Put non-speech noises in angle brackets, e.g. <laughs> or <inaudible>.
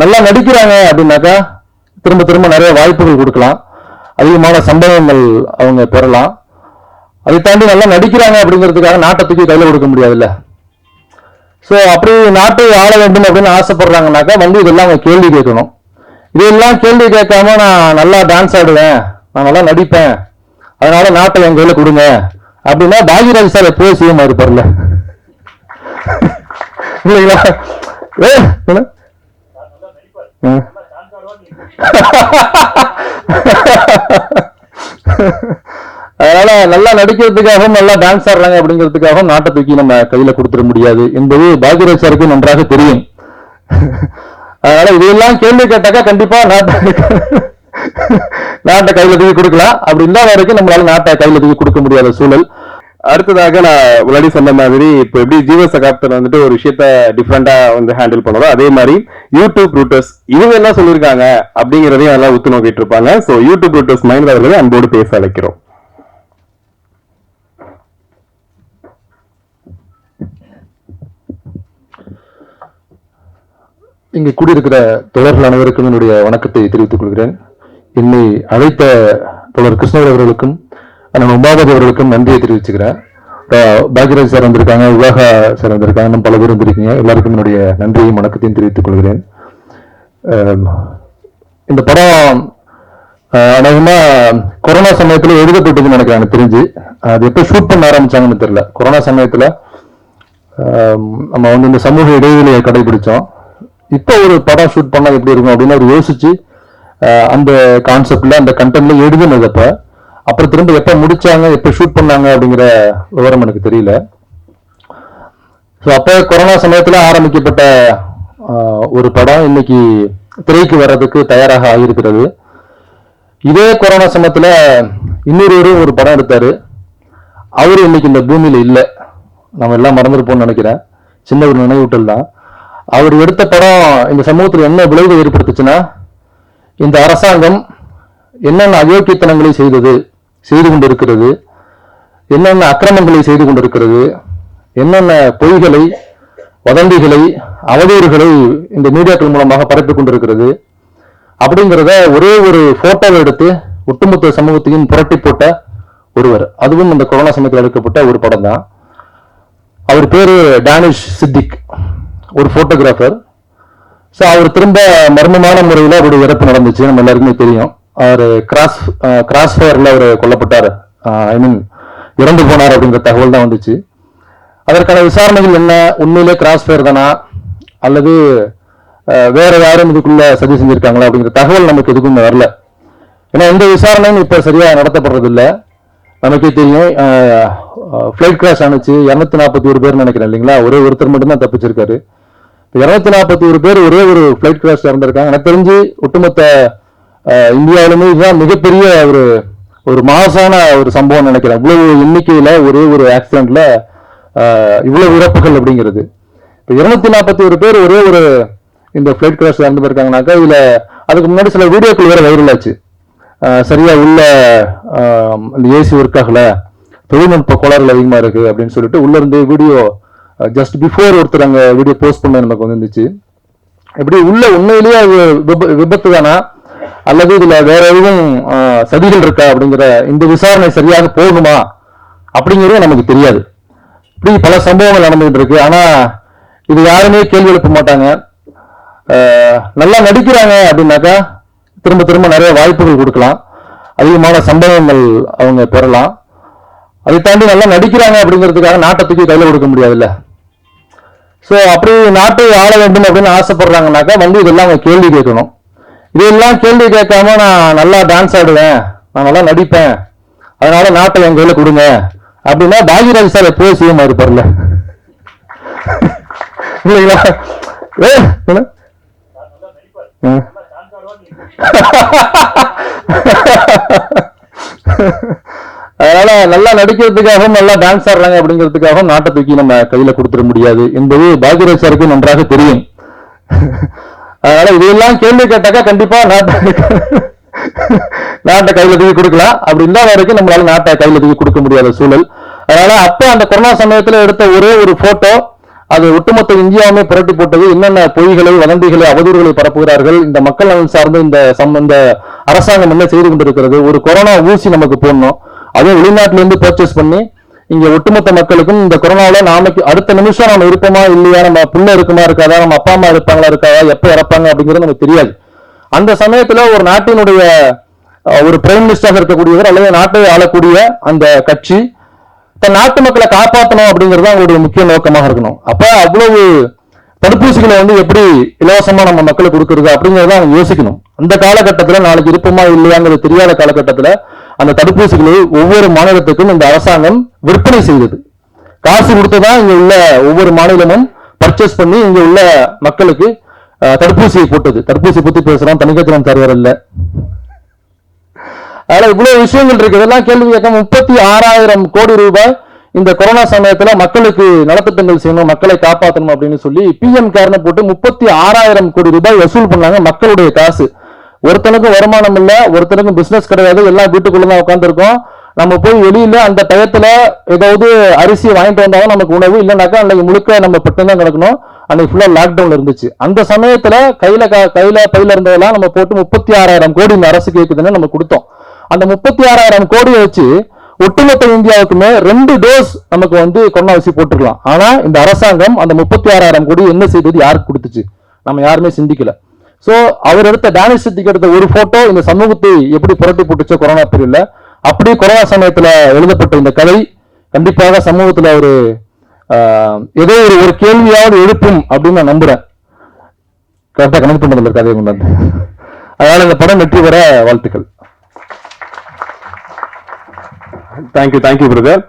நல்லா நடிக்கிறாங்க அப்படின்னாக்கா திரும்ப திரும்ப நிறைய வாய்ப்புகள் கொடுக்கலாம். அதிகமான சம்பவங்கள் அவங்க பெறலாம். அதை தாண்டி நல்லா நடிக்கிறாங்க அப்படிங்கிறதுக்காக நாட்டை தூக்கி கையில் கொடுக்க முடியாதுல்ல. ஸோ அப்படி நாட்டை ஆள வேண்டும் அப்படின்னு ஆசைப்படுறாங்கனாக்கா வந்து இதெல்லாம் அவங்க கேள்வி கேட்கணும். இதெல்லாம் கேள்வி கேட்காம நான் நல்லா டான்ஸ் ஆடுவேன் நான் நல்லா நடிப்பேன் அதனால நாட்டை என் கையில் கொடுங்க அப்படின்னா பாகிராஜ் சார் எப்போது சிஎம் இருப்பார்ல <laughs> இல்லைங்களா? ஏ, என்ன? ம். அதனால நல்லா நடிக்கிறதுக்காகவும் நல்லா டான்ஸ் ஆடுறாங்க அப்படிங்கிறதுக்காகவும் நாட்டை தூக்கி நம்ம கையில கொடுத்துட முடியாது. என்பது பாக்யராஜ் சாருக்கு நன்றாக தெரியும். அதனால இதையெல்லாம் கேள்வி கேட்டாக்கா கண்டிப்பா நாட்டை நாட்டை கையில தூக்கி கொடுக்கலாம். அப்படி இல்லாத வரைக்கும் நம்மளால நாட்டை கையில தூக்கி கொடுக்க முடியாத சூழல். அடுத்ததாக நான் முன்னாடி சொன்ன மாதிரி இப்போ எப்படி ஜீவ சகாப்தர் வந்துட்டு ஒரு விஷயத்த டிஃப்ரெண்டா வந்து ஹேண்டில் பண்ணதோ அதே மாதிரி யூடியூப் ரூட்டர்ஸ் இவங்க என்ன சொல்லியிருக்காங்க அப்படிங்கிறதையும் நல்லா உத்து நோக்கிட்டு இருப்பாங்க. ஸோ யூடியூப் ரூட்டர்ஸ் மைண்ட் அவர்களை அன்போடு பேச அழைக்கிறோம். இங்கு கூடியிருக்கிற தொடர்கள் அனைவருக்கும் என்னுடைய வணக்கத்தை தெரிவித்துக் கொள்கிறேன். என்னை அழைத்த தொடர் கிருஷ்ணவர் அவர்களுக்கும் அண்ணன் உமாபதி அவர்களுக்கும் நன்றியை தெரிவிச்சுக்கிறேன். பாக்யராஜ் சார் வந்திருக்காங்க விவாகா சார் வந்திருக்காங்க இன்னும் பல பேர் வந்திருக்கீங்க. எல்லாருக்கும் என்னுடைய நன்றியையும் வணக்கத்தையும் தெரிவித்துக் கொள்கிறேன். இந்த படம் அநேகமாக அநேகமா கொரோனா சமயத்துல எழுதப்பட்டதுன்னு எனக்கு எனக்கு தெரிஞ்சு. அது எப்போ ஷூட் பண்ண ஆரம்பிச்சாங்கன்னு தெரியல. கொரோனா சமயத்துல நம்ம வந்து இந்த சமூக இடைவெளியை கடைபிடிச்சோம். இப்போ ஒரு படம் ஷூட் பண்ணா எப்படி இருக்கும் அப்படின்னு அவர் யோசிச்சு அந்த கான்செப்ட்ல அந்த கண்டென்ட்ல எழுதுனதப்ப அப்புறம் திரும்ப எப்போ முடிச்சாங்க எப்போ ஷூட் பண்ணாங்க அப்படிங்கிற விவரம் எனக்கு தெரியல. ஸோ அப்போ கொரோனா சமயத்தில் ஆரம்பிக்கப்பட்ட ஒரு படம் இன்னைக்கு திரைக்கு வர்றதுக்கு தயாராக ஆகியிருக்கிறது. இதே கொரோனா சமயத்தில் இன்னொருவரும் ஒரு படம் எடுத்தார். அவர் இன்னைக்கு இந்த பூமியில் இல்லை. நம்ம எல்லாம் மறந்துருப்போம்னு நினைக்கிறேன். சின்ன ஒரு நினைவூட்டல் தான். அவர் எடுத்த படம் இந்த சமூகத்தில் என்ன விளைவு ஏற்படுத்துச்சுன்னா இந்த அரசாங்கம் என்னென்ன அயோக்கியத்தனங்களை செய்தது செய்து கொண்டிருக்கிறது? என்னென்ன அக்கிரமங்களை செய்து கொண்டிருக்கிறது? என்னென்ன பொய்களை வதந்திகளை அவதூறுகளை இந்த மீடியாக்கள் மூலமாக பரப்பி கொண்டிருக்கிறது? அப்படிங்கிறத ஒரே ஒரு போட்டோவை எடுத்து ஒட்டுமொத்த சமூகத்தையும் புரட்டி போட்ட ஒருவர். அதுவும் இந்த கொரோனா சமயத்தில் எடுக்கப்பட்ட ஒரு படம் தான். அவர் பேர் டேனிஷ் சித்திக் ஒரு ஃபோட்டோகிராஃபர் ஸோ அவர் திரும்ப மர்மமான முறையில் அவருடைய இறப்பு நடந்துச்சு. நம்ம எல்லாருக்குமே தெரியும். அவர் கிராஸ் கிராஸ் ஃபயரில் அவர் கொல்லப்பட்டார். ஐ மீன் இறந்து போனார் அப்படிங்கிற தகவல் தான் வந்துச்சு. அதற்கான விசாரணைகள் என்ன? உண்மையிலே கிராஸ் ஃபயர் தானா? அல்லது வேற யாரும் இதுக்குள்ள சதி செஞ்சிருக்காங்களா? அப்படிங்கிற தகவல் நமக்கு எதுக்கும் வரல. ஏன்னா எந்த விசாரணையும் இப்போ சரியா நடத்தப்படுறதில்லை. நமக்கே தெரியும் ஃப்ளைட் கிராஷ் ஆணுச்சு இரநூத்தி நாற்பத்தி ஒரு பேர் நினைக்கிறேன் இல்லைங்களா? ஒரே ஒருத்தர் மட்டும்தான் தப்பிச்சிருக்காரு. இரநூத்தி நாற்பத்தி ஒரு பேர் ஒரே ஒரு ஃப்ளைட் கிராஷ் இறந்திருக்காங்க. எனக்கு தெரிஞ்சு ஒட்டுமொத்த இந்தியாவிலுமே இதுதான் மிகப்பெரிய ஒரு ஒரு மாசான ஒரு சம்பவம் நினைக்கிறேன். இவ்வளவு எண்ணிக்கையில ஒரே ஒரு ஆக்சிடென்ட்ல இவ்வளவு இறப்புகள் அப்படிங்கிறது. இப்போ இருநூத்தி நாற்பத்தி ஒரு பேர் ஒரே ஒரு இந்த ஃபிளைட் கிராஷ் இறந்து போயிருக்காங்கனாக்கா இதுல அதுக்கு முன்னாடி சில வீடியோக்கள் வேற வைரல் ஆச்சு. சரியா உள்ள இந்த ஏசி ஒர்க் ஆகல தொழில்நுட்ப கோளாறுகள் அதிகமா இருக்கு அப்படின்னு சொல்லிட்டு உள்ள இருந்து வீடியோ ஜஸ்ட் பிஃபோர் ஒருத்தர் அங்க வீடியோ போஸ்ட் பண்ண நமக்கு வந்துருந்துச்சு. எப்படி உள்ள உண்மையிலேயே அது விப- விபத்து தானா அல்லது இதுல வேற எதுவும் சதிகள் இருக்கா அப்படிங்கிற இந்த விசாரணை சரியாக போகுமா அப்படிங்கிறது நமக்கு தெரியாது. இப்படி பல சம்பவங்கள் நடந்துகிட்டு இருக்கு. ஆனா இது யாருமே கேள்வி எழுப்ப மாட்டாங்க. நல்லா நடிக்கிறாங்க அப்படின்னாக்கா திரும்ப திரும்ப நிறைய வாய்ப்புகள் கொடுக்கலாம். அதிகமான சம்பவங்கள் அவங்க பெறலாம். அதை தாண்டி நல்லா நடிக்கிறாங்க அப்படிங்கிறதுக்காக நாட்டை தூக்கி கையில கொடுக்க முடியாதுல்ல. ஸோ அப்படி நாட்டை ஆள வேண்டும் அப்படின்னு ஆசைப்படுறாங்கனாக்கா வந்து இதெல்லாம் அவங்க கேள்வி கேட்கணும். இதெல்லாம் கேள்வி கேட்காம நான் நல்லா டான்ஸ் ஆடுவேன். நான் நல்லா நடிப்பேன். அதனால நாட்டை என் கையில கொடுங்க. அப்படின்னா பாகியராஜ் சார் எப்போது சிஎம் இருப்பார்ல இல்லைங்களா? ஏ, அதனால நல்லா நடிக்கிறதுக்காகவும் நல்லா டான்ஸ் ஆடுறாங்க அப்படிங்கிறதுக்காகவும் நாட்டை தூக்கி நம்ம கையில கொடுத்துட முடியாது. என்பது பாக்யராஜ் சாருக்கு நன்றாக தெரியும். அதனால இதையெல்லாம் கேள்வி கேட்டாக்கா கண்டிப்பா நாட்டை நாட்டை கையில தூக்கி கொடுக்கலாம். அப்படி இல்லாத வரைக்கும் நம்மளால நாட்டை கையில தூக்கி கொடுக்க முடியாத சூழல். அதனால அப்ப அந்த கொரோனா சமயத்துல எடுத்த ஒரே ஒரு போட்டோ அது ஒட்டுமொத்த இந்தியாவுமே புரட்டி போட்டது. என்னென்ன பொய்களை வதந்திகளை அவதூறுகளை பரப்புகிறார்கள் இந்த மக்கள் நலன் சார்ந்து இந்த சம் இந்த அரசாங்கம் என்ன செய்து கொண்டிருக்கிறது ஒரு கொரோனா ஊசி நமக்கு போடணும். அதுவும் வெளிநாட்டிலிருந்து பர்ச்சேஸ் பண்ணி இங்க ஒட்டுமொத்த மக்களுக்கும் இந்த கொரோனாவில நாளைக்கு அடுத்த நிமிஷம் நம்ம இருப்போமா இல்லையா? நம்ம புள்ள இருக்குமா இருக்காதா? நம்ம அப்பா அம்மா இருப்பாங்களா இருக்காதா? எப்ப இறப்பாங்க அப்படிங்கிறது நமக்கு தெரியாது. அந்த சமயத்துல ஒரு நாட்டினுடைய ஒரு பிரைம் மினிஸ்டராக இருக்கக்கூடியவர் அல்லது நாட்டை ஆளக்கூடிய அந்த கட்சி தன் நாட்டு மக்களை காப்பாற்றணும் அப்படிங்கிறது அவங்களுடைய முக்கிய நோக்கமாக இருக்கணும். அப்ப அவ்வளவு தடுப்பூசிகளை வந்து எப்படி இலவசமா நம்ம மக்களுக்கு கொடுக்கறது அப்படிங்கிறத அவங்க யோசிக்கணும். அந்த காலகட்டத்துல நாளைக்கு இருப்போமா இல்லையாங்கிறது தெரியாத காலகட்டத்துல அந்த தடுப்பூசிகளை ஒவ்வொரு மாநிலத்துக்கும் இந்த அரசாங்கம் விற்பனை செய்தது. காசு கொடுத்துதான் இங்க உள்ள ஒவ்வொரு மாநிலமும் பர்ச்சேஸ் பண்ணி இங்க உள்ள மக்களுக்கு தடுப்பூசியை போட்டது. தடுப்பூசி பத்தி பேசுறோம். தனிக்கத்திரம் தருவார் இல்ல. அதனால இவ்வளவு விஷயங்கள் இருக்கு. இதெல்லாம் கேள்வி கேட்க முப்பத்தி ஆறாயிரம் கோடி ரூபாய் இந்த கொரோனா சமயத்துல மக்களுக்கு நலத்திட்டங்கள் செய்யணும் மக்களை காப்பாற்றணும் அப்படின்னு சொல்லி பிஎம் கேர்னு போட்டு முப்பத்தி ஆறாயிரம் கோடி ரூபாய் வசூல் பண்ணாங்க மக்களுடைய காசு. ஒருத்தனுக்கும் வருமானம் இல்லை ஒருத்தனுக்கும் பிசினஸ் கிடையாது எல்லாம் வீட்டுக்குள்ள தான் உட்காந்துருக்கோம் நம்ம போய் வெளியில அந்த டயத்துல ஏதாவது அரிசி வாங்கிட்டு வந்தாலும் நமக்கு உணவு இல்லைனாக்கா அன்னைக்கு முழுக்க நம்ம பட்டம் தான் கிடக்கணும். அன்னைக்கு ஃபுல்லா லாக்டவுன்ல இருந்துச்சு. அந்த சமயத்துல கையில கையில பையில இருந்ததெல்லாம் நம்ம போட்டு முப்பத்தி ஆறாயிரம் கோடி இந்த அரசு கேட்குதுன்னு நம்ம கொடுத்தோம். அந்த முப்பத்தி ஆறாயிரம் கோடியை வச்சு ஒட்டுமொத்த இந்தியாவுக்குமே ரெண்டு டோஸ் நமக்கு வந்து கொரோனா ஊசி போட்டுருக்கலாம் ஆனா இந்த அரசாங்கம் அந்த முப்பத்தி ஆறாயிரம் கோடி என்ன செய்தது? யாருக்கு கொடுத்துச்சு? நம்ம யாருமே சிந்திக்கல. ஸோ அவர் எடுத்த டேனிஷ் சித்திக்கு எடுத்த ஒரு போட்டோ இந்த சமூகத்தை எப்படி புரட்டி போட்டுச்சோ கொரோனா பீரியட்ல அப்படி கொரோனா சமயத்தில் எழுதப்பட்ட இந்த கதை கண்டிப்பாக சமூகத்தில் ஒரு ஏதோ ஒரு ஒரு கேள்வியாவது எழுப்பும் அப்படின்னு நான் நம்புறேன். கரெக்டாக கனெக்ட் பண்ணதில்ல கதையை கொண்டாந்து அதனால இந்த படம் வெற்றி பெற வாழ்த்துக்கள். Thank you thank you brother